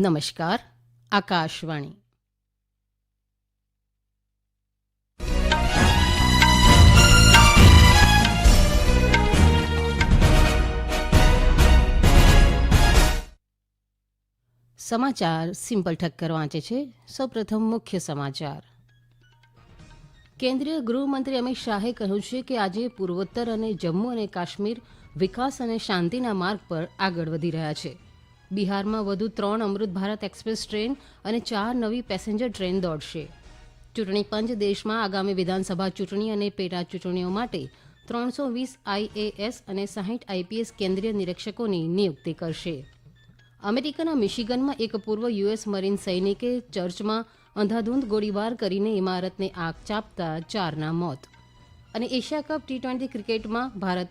નમસ્કાર, આકાશવાણી. સમાચાર સિમ્પલ ઠક્કર વાંચે છે. સૌપ્રથમ મુખ્ય સમાચાર. કેન્દ્રીય ગૃહમંત્રી અમિત શાહે કહ્યું છે કે આજે પૂર્વોત્તર અને જમ્મુ અને કાશ્મીર વિકાસ અને શાંતિના માર્ગ પર આગળ વધી રહ્યા છે. બિહારમાં વધુ ત્રણ અમૃત ભારત એક્સપ્રેસ ટ્રેન અને ચાર નવી પેસેન્જર ટ્રેન દોડશે. ચૂંટણી પંચ દેશમાં આગામી વિધાનસભા ચૂંટણી અને પેટા ચૂંટણીઓ માટે ત્રણસો વીસ આઈએએસ અને સાહીઠ આઈપીએસ કેન્દ્રીય નિરીક્ષકોની નિયુક્તિ કરશે. અમેરિકાના મિશિગનમાં એક પૂર્વ યુએસ મરીન સૈનિકે ચર્ચમાં અંધાધૂંધ ગોળીબાર કરીને ઇમારતને આગ ચાપતા ચારના મોત. અને એશિયા કપ ટી ટ્વેન્ટી ક્રિકેટમાં ભારત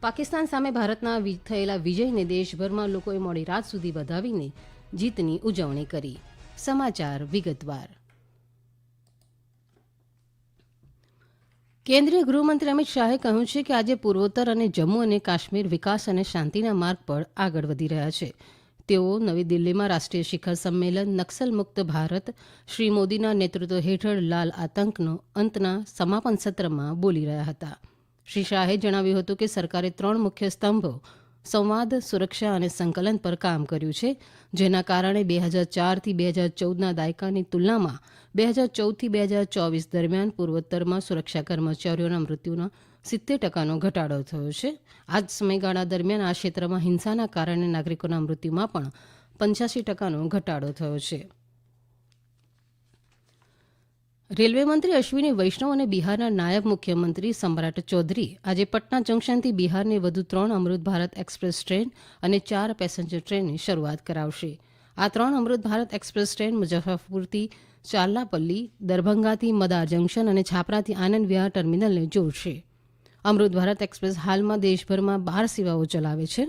પાકિસ્તાન સામે ભારતના થયેલા વિજયને દેશભરમાં લોકોએ મોડી રાત સુધી વધાવીને જીતની ઉજવણી કરી. સમાચાર વિગતવાર. કેન્દ્રીય ગૃહમંત્રી અમિત શાહે કહ્યું છે કે આજે પૂર્વોત્તર અને જમ્મુ અને કાશ્મીર વિકાસ અને શાંતિના માર્ગ પર આગળ વધી રહ્યા છે. તેઓ નવી દિલ્હીમાં રાષ્ટ્રીય શિખર સંમેલન નક્સલ મુક્ત ભારત, શ્રી મોદીના નેતૃત્વ હેઠળ લાલ આતંકનો અંતના સમાપન સત્રમાં બોલી રહ્યા હતા. શ્રી શાહે જણાવ્યું હતું કે સરકારે ત્રણ મુખ્ય સ્તંભો, સંવાદ, સુરક્ષા અને સંકલન પર કામ કર્યું છે, જેના કારણે બે હજાર ચારથી બે હજાર ચૌદના દાયકાની તુલનામાં બે હજાર ચૌદથી બે હજાર ચોવીસ દરમિયાન પૂર્વોત્તરમાં સુરક્ષા કર્મચારીઓના મૃત્યુના સિત્તેર ટકાનો ઘટાડો થયો છે. આ જ સમયગાળા દરમિયાન આ ક્ષેત્રમાં હિંસાના કારણે નાગરિકોના મૃત્યુમાં પણ પંચ્યાસી ટકાનો ઘટાડો થયો છે. રેલવે મંત્રી અશ્વિની વૈષ્ણવ અને બિહારના નાયબ મુખ્યમંત્રી સમ્રાટ ચૌધરી આજે પટના જંકશનથી બિહારની વધુ ત્રણ અમૃત ભારત એક્સપ્રેસ ટ્રેન અને ચાર પેસેન્જર ટ્રેનની શરૂઆત કરાવશે. આ ત્રણ અમૃત ભારત એક્સપ્રેસ ટ્રેન મુઝફ્ફરપુરથી ચારલાપલ્લી દરભંગાથી મદાર જંકશન અને છાપરાથી આનંદ વિહાર ટર્મિનલને જોડશે. અમૃત ભારત એક્સપ્રેસ હાલમાં દેશભરમાં બાર સેવાઓ ચલાવે છે.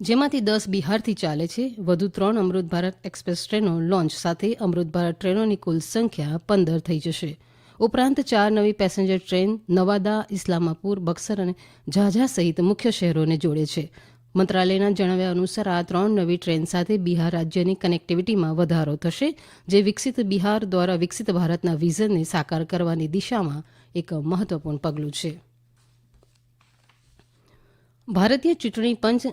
જેમાંથી દસ બિહારથી ચાલે છે. વધુ ત્રણ અમૃત ભારત એક્સપ્રેસ ટ્રેનો લોન્ચ સાથે અમૃત ભારત ટ્રેનોની કુલ સંખ્યા પંદર થઈ જશે. ઉપરાંત ચાર નવી પેસેન્જર ટ્રેન નવાદા, ઇસ્લામાપુર, બક્સર અને ઝાઝા સહિત મુખ્ય શહેરોને જોડે છે. મંત્રાલયના જણાવ્યા અનુસાર આ ત્રણ નવી ટ્રેન સાથે બિહાર રાજ્યની કનેક્ટિવિટીમાં વધારો થશે, જે વિકસિત બિહાર દ્વારા વિકસિત ભારતના વિઝનને સાકાર કરવાની દિશામાં એક મહત્વપૂર્ણ પગલું છે. ભારતીય ચૂંટણી પંચ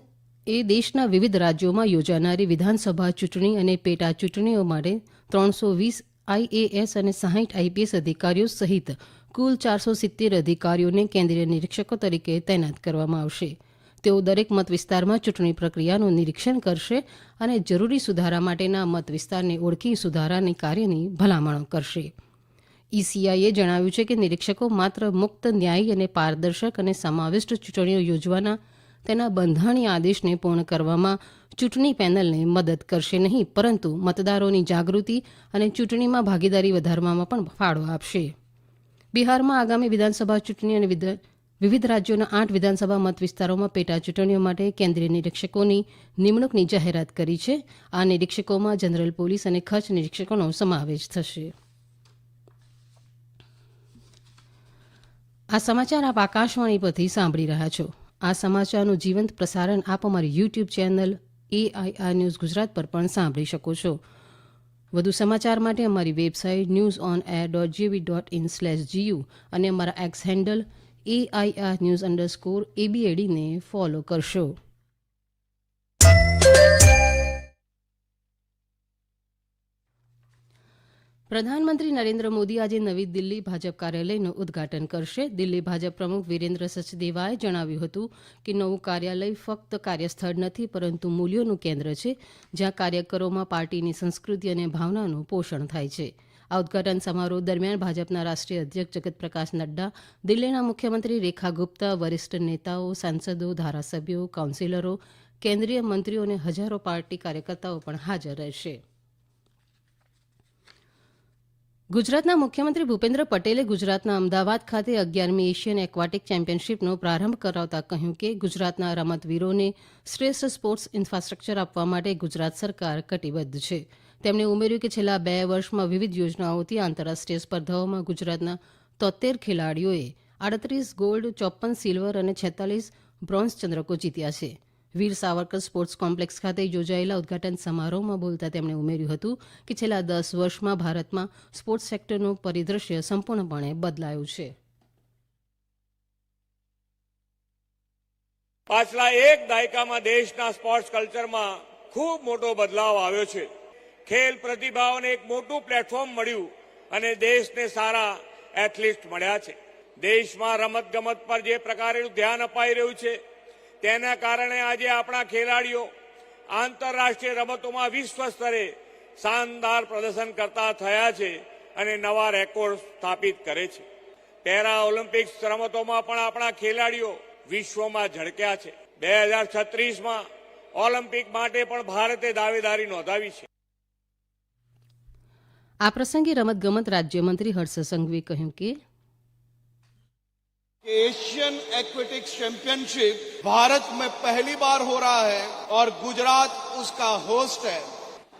એ દેશના વિવિધ રાજ્યોમાં યોજાનારી વિધાનસભા ચૂંટણી અને પેટા ચૂંટણીઓ માટે ત્રણસો વીસ આઈએએસ અને સાહીઠ આઈપીએસ અધિકારીઓ સહિત કુલ ચારસો સિત્તેર અધિકારીઓને કેન્દ્રીય નિરીક્ષકો તરીકે તૈનાત કરવામાં આવશે. તેઓ દરેક મત વિસ્તારમાં ચૂંટણી પ્રક્રિયાનું નિરીક્ષણ કરશે અને જરૂરી સુધારા માટેના મત વિસ્તારને ઓળખી સુધારાની કાર્યની ભલામણો કરશે. ઈસીઆઈએ જણાવ્યું છે કે નિરીક્ષકો માત્ર મુક્ત ન્યાયી અને પારદર્શક અને સમાવિષ્ટ ચૂંટણીઓ યોજવાના તેના બંધારણીય આદેશને પૂર્ણ કરવામાં ચૂંટણી પેનલને મદદ કરશે નહીં, પરંતુ મતદારોની જાગૃતિ અને ચૂંટણીમાં ભાગીદારી વધારવામાં પણ ફાળો આપશે. બિહારમાં આગામી વિધાનસભા ચૂંટણી અને વિવિધ રાજ્યોના આઠ વિધાનસભા મત વિસ્તારોમાં પેટા ચૂંટણીઓ માટે કેન્દ્રીય નિરીક્ષકોની નિમણૂકની જાહેરાત કરી છે. આ નિરીક્ષકોમાં જનરલ પોલીસ અને ખર્ચ નિરીક્ષકોનો સમાવેશ થશે. આ સમાચાર આપ આકાશવાણી પરથી સાંભળી રહ્યા છો. આ સમાચારનું જીવંત પ્રસારણ આપ અમારી YouTube channel AIR news Gujarat પર પણ સાંભળી શકો છો. વધુ સમાચાર માટે અમારી website news on air dot gov dot in slash GU અને અમારા X handle AIR news underscore એબીએડીને follow કરશો. પ્રધાનમંત્રી નરેન્દ્ર મોદી આજે નવી દિલ્હી ભાજપ કાર્યાલયનું ઉદઘાટન કરશે. દિલ્હી ભાજપ પ્રમુખ વિરેન્દ્ર સચદેવાએ જણાવ્યું હતું કે નવું કાર્યાલય ફક્ત કાર્યસ્થળ નથી, પરંતુ મૂલ્યોનું કેન્દ્ર છે, જ્યાં કાર્યકરોમાં પાર્ટીની સંસ્કૃતિ અને ભાવનાનું પોષણ થાય છે. આ ઉદઘાટન સમારોહ દરમિયાન ભાજપના રાષ્ટ્રીય અધ્યક્ષ જગત પ્રકાશ નડ્ડા, દિલ્હીના મુખ્યમંત્રી રેખા ગુપ્તા, વરિષ્ઠ નેતાઓ, સાંસદો, ધારાસભ્યો, કાઉન્સિલરો, કેન્દ્રીય મંત્રીઓ અને હજારો પાર્ટી કાર્યકર્તાઓ પણ હાજર રહેશે. ગુજરાતના મુખ્યમંત્રી ભૂપેન્દ્ર પટેલે ગુજરાતના અમદાવાદ ખાતે અગિયારમી એશિયન એક્વાટિક ચેમ્પિયનશીપનો પ્રારંભ કરાવતા કહ્યું કે ગુજરાતના રમતવીરોને શ્રેષ્ઠ સ્પોર્ટ્સ ઇન્ફ્રાસ્ટ્રક્ચર આપવા માટે ગુજરાત સરકાર કટિબદ્ધ છે. તેમણે ઉમેર્યું કે છેલ્લા બે વર્ષમાં વિવિધ યોજનાઓથી આંતરરાષ્ટ્રીય સ્પર્ધાઓમાં ગુજરાતના તોતેર ખેલાડીઓએ આડત્રીસ ગોલ્ડ ચોપન સિલ્વર અને છેતાલીસ બ્રોન્ઝ ચંદ્રકો જીત્યા છે. વીર સાવરકર સ્પોર્ટ્સ કોમ્પ્લેક્સ ખાતે યોજાયેલા ઉદઘાટન સમારોહમાં બોલતા તેમણે ઉમેર્યું હતું કે છેલ્લા દસ વર્ષમાં ભારતમાં સ્પોર્ટ્સ સેક્ટરનું પરિદ્રશ્ય સંપૂર્ણપણે બદલાયું છે. પાછલા એક દાયકામાં દેશના સ્પોર્ટ્સ કલ્ચરમાં ખૂબ મોટો બદલાવ આવ્યો છે. ખેલ પ્રતિભાઓને એક મોટું પ્લેટફોર્મ મળ્યું અને દેશને સારા એથ્લીટ મળ્યા છે. દેશમાં રમત ગમત પર જે પ્રકારેનું ધ્યાન અપાઈ રહ્યું છે તેના કારણે આજે આપણા ખેલાડીઓ આંતરરાષ્ટ્રીય રમતોમાં વિશ્વ સ્તરે શાનદાર પ્રદર્શન કરતા થયા છે અને નવા રેકોર્ડ સ્થાપિત કરે છે. પેરા ઓલિમ્પિક્સ રમતોમાં પણ આપણા ખેલાડીઓ વિશ્વમાં ઝળક્યા છે. બે હજાર છત્રીસમાં ઓલિમ્પિક માટે પણ ભારતે દાવેદારી નોંધાવી છે. આ પ્રસંગે રમતગમત રાજ્યમંત્રી હર્ષ સંઘવીએ કહ્યું કે एशियन एथलेटिक्स चैंपियनशिप भारत में पहली बार हो रहा है और गुजरात उसका होस्ट है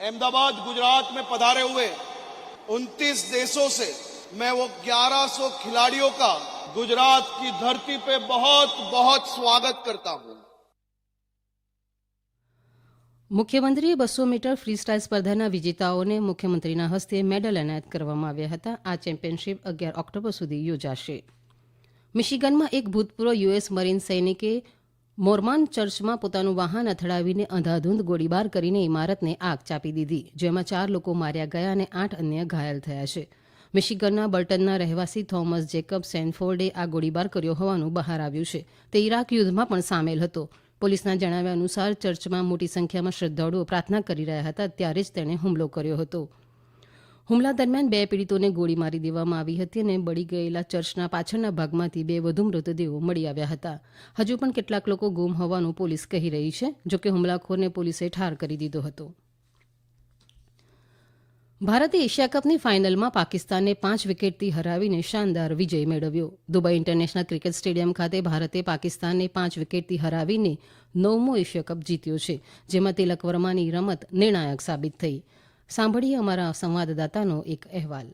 अहमदाबाद गुजरात में पधारे हुए 29 देशों से मैं वो 1100 खिलाड़ियों का गुजरात की धरती पे बहुत बहुत स्वागत करता हूं મુખ્યમંત્રીએ બસો મીટર ફ્રી સ્ટાઇલ સ્પર્ધાના વિજેતાઓને મુખ્યમંત્રીના હસ્તે મેડલ એનાયત કરવામાં આવ્યા હતા આ ચેમ્પિયનશિપ અગિયાર ઓક્ટોબર સુધી યોજાશે મિશિગનમાં એક ભૂતપૂર્વ યુએસ મરીન સૈનિકે મોરમાન ચર્ચમાં પોતાનું વાહન અથડાવીને અંધાધૂંધ ગોળીબાર કરીને ઇમારતને આગ ચાપી દીધી, જેમાં ચાર લોકો માર્યા ગયા અને આઠ અન્ય ઘાયલ થયા છે. મિશિગનના બર્ટનના રહેવાસી થોમસ જેકબ સેનફોર્ડે આ ગોળીબાર કર્યો હોવાનું બહાર આવ્યું છે. તે ઇરાક યુદ્ધમાં પણ સામેલ હતો. પોલીસના જણાવ્યા અનુસાર ચર્ચમાં મોટી સંખ્યામાં શ્રદ્ધાળુઓ પ્રાર્થના કરી રહ્યા હતા, ત્યારે જ તેણે હુમલો કર્યો હતો. હુમલા દરમિયાન બે પીડિતોને ગોળી મારી દેવામાં આવી હતી અને બળી ગયેલા ચર્ચના પાછળના ભાગમાંથી બે વધુ મૃતદેહો મળી આવ્યા હતા. હજુ પણ કેટલાક લોકો ગુમ હોવાનું પોલીસ કહી રહી છે, જોકે હુમલાખોરને પોલીસે ઠાર કરી દીધો હતો. ભારતે એશિયા કપની ફાઇનલમાં પાકિસ્તાનને પાંચ વિકેટથી હરાવીને શાનદાર વિજય મેળવ્યો. દુબઈ ઇન્ટરનેશનલ ક્રિકેટ સ્ટેડિયમ ખાતે ભારતે પાકિસ્તાનને પાંચ વિકેટથી હરાવીને નવમો એશિયા કપ જીત્યો છે, જેમાં તિલક વર્માની રમત નિર્ણાયક સાબિત થઈ. સાંભળીએ અમારા સંવાદદાતાનો એક અહેવાલ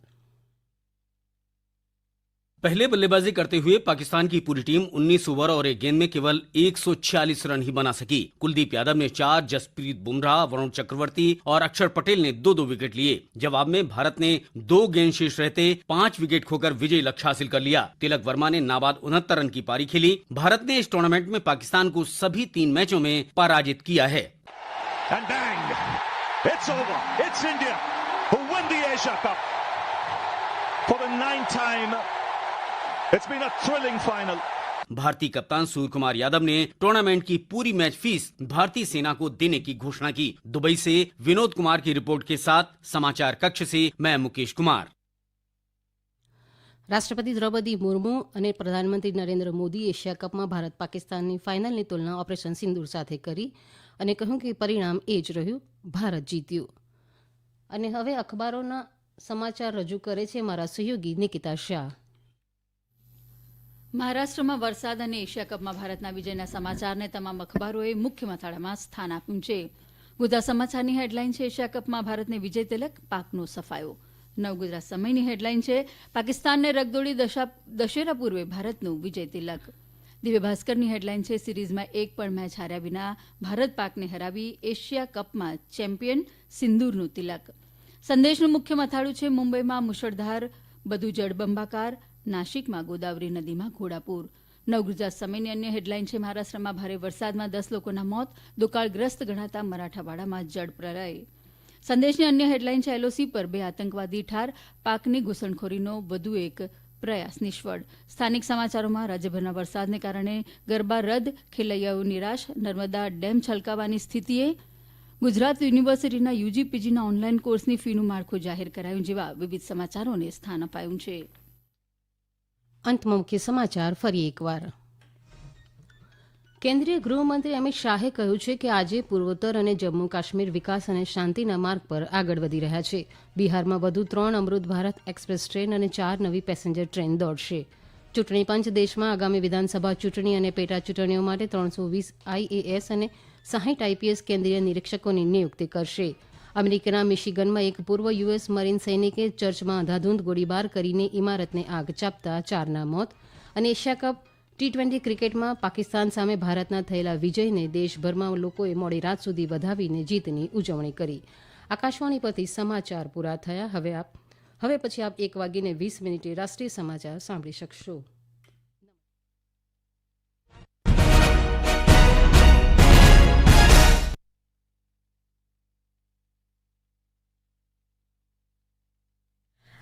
पहले बल्लेबाजी करते हुए पाकिस्तान की पूरी टीम 19 ओवर और एक गेंद में केवल 146 रन ही बना सकी कुलदीप यादव ने चार जसप्रीत बुमराह वरुण चक्रवर्ती और अक्षर पटेल ने दो दो विकेट लिए जवाब में भारत ने दो गेंद शेष रहते पांच विकेट खोकर विजय लक्ष्य हासिल कर लिया तिलक वर्मा ने नाबाद उनहत्तर रन की पारी खेली भारत ने इस टूर्नामेंट में पाकिस्तान को सभी तीन मैचों में पराजित किया है And bang! It's over. It's India who win the Asia Cup for the ninth time. It's been a thrilling final. भारतीय कप्तान सूर्य कुमार यादव ने टूर्नामेंट की पूरी मैच फीस भारतीय सेना को देने की घोषणा की दुबई से विनोद कुमार की रिपोर्ट के साथ समाचार कक्ष से मैं मुकेश कुमार રાષ્ટ્રપતિ દ્રૌપદી મુર્મુ અને પ્રધાનમંત્રી નરેન્દ્ર મોદી એશિયા કપમાં ભારત પાકિસ્તાનની ફાઇનલની તુલના ઓપરેશન સિંદૂર સાથે કરી અને કહ્યું કે પરિણામ એ જ રહ્યું. ભારત જીત્યું. અને હવે અખબારોના સમાચાર રજૂ કરે છે મારા સહયોગી નિકિતા શાહ. મહારાષ્ટ્રમાં વરસાદ અને એશિયા કપમાં ભારતના વિજયના સમાચારને તમામ અખબારોએ મુખ્ય મથાળામાં સ્થાન આપ્યું છે. ગુજરાત સમાચારની હેડલાઇન છે, એશિયા કપમાં ભારતને વિજય તિલક, પાકનો સફાયો. નવ ગુજરાત સમયની હેડલાઇન છે. પાકિસ્તાનને રગદોડી દશા- દશેરા પૂર્વે ભારતનું વિજય તિલક. દિવ્ય ભાસ્કરની હેડલાઇન છે સિરીઝમાં એક પણ મેચ હાર્યા વિના. ભારત પાકને હરાવી એશિયા કપમાં ચેમ્પિયન સિંદૂરનું તિલક. સંદેશનું મુખ્ય મથાળું છે મુંબઈમાં મુશળધાર, બધું જળબંબાકાર નાશિકમાં ગોદાવરી નદીમાં ઘોડાપૂર. નવગુજરાત સમયની અન્ય હેડલાઇન છે મહારાષ્ટ્રમાં ભારે વરસાદમાં દસ લોકોના મોત, દુકાળગ્રસ્ત ગણાતા મરાઠાવાડામાં જળ પ્રલય. સંદેશની અન્ય હેડલાઇન છે એલઓસી પર બે આતંકવાદી ઠાર, પાકની ઘૂસણખોરીનો વધુ એક પ્રયાસ નિષ્ફળ. સ્થાનિક સમાચારોમાં રાજ્યભરના વરસાદને કારણે ગરબા રદ, ખેલૈયાઓ નિરાશ, નર્મદા ડેમ છલકાવાની સ્થિતિએ ગુજરાત યુનિવર્સિટીના યુજી પીજીના ઓનલાઈન કોર્સની ફીનું માળખું જાહેર કરાયું જેવા વિવિધ સમાચારોને સ્થાન અપાયું છે. અંતમાં મુખ્ય સમાચાર ફરી એકવાર. કેન્દ્રીય ગૃહમંત્રી અમિત શાહે કહ્યું છે કે આજે પૂર્વોત્તર અને જમ્મુ કાશ્મીર વિકાસ અને શાંતિના માર્ગ પર આગળ વધી રહ્યા છે. બિહારમાં વધુ ત્રણ અમૃત ભારત એક્સપ્રેસ ટ્રેન અને ચાર નવી પેસેન્જર ટ્રેન દોડશે. ચૂંટણી પંચ દેશમાં આગામી વિધાનસભા ચૂંટણી અને પેટા ચૂંટણીઓ માટે ત્રણસો વીસ આઈએએસ અને સાહીઠ આઈપીએસ કેન્દ્રીય નિરીક્ષકોની નિયુક્તિ કરશે. અમેરિકાના મિશિગનમાં એક પૂર્વ યુએસ મરીન સૈનિકે ચર્ચમાં અંધાધૂંધ ગોળીબાર કરીને ઇમારતને આગ ચાપતા ચારના મોત અને એશિયા કપ ટી ટ્વેન્ટી ક્રિકેટમાં પાકિસ્તાન સામે ભારતના થયેલા વિજયને દેશભરમાં લોકોએ મોડી રાત સુધી વધાવીને જીતની ઉજવણી કરી. આકાશવાણી પરથી સમાચાર પૂરા થયા. હવે આપ હવે પછી આપ એક વાગીને વીસ મિનિટે રાષ્ટ્રીય સમાચાર સાંભળી શકશો.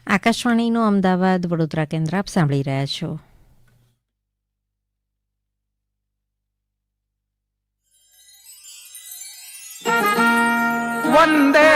આકાશવાણીનું અમદાવાદ વડોદરા કેન્દ્ર આપ સાંભળી રહ્યા છો. ಒಂದೇ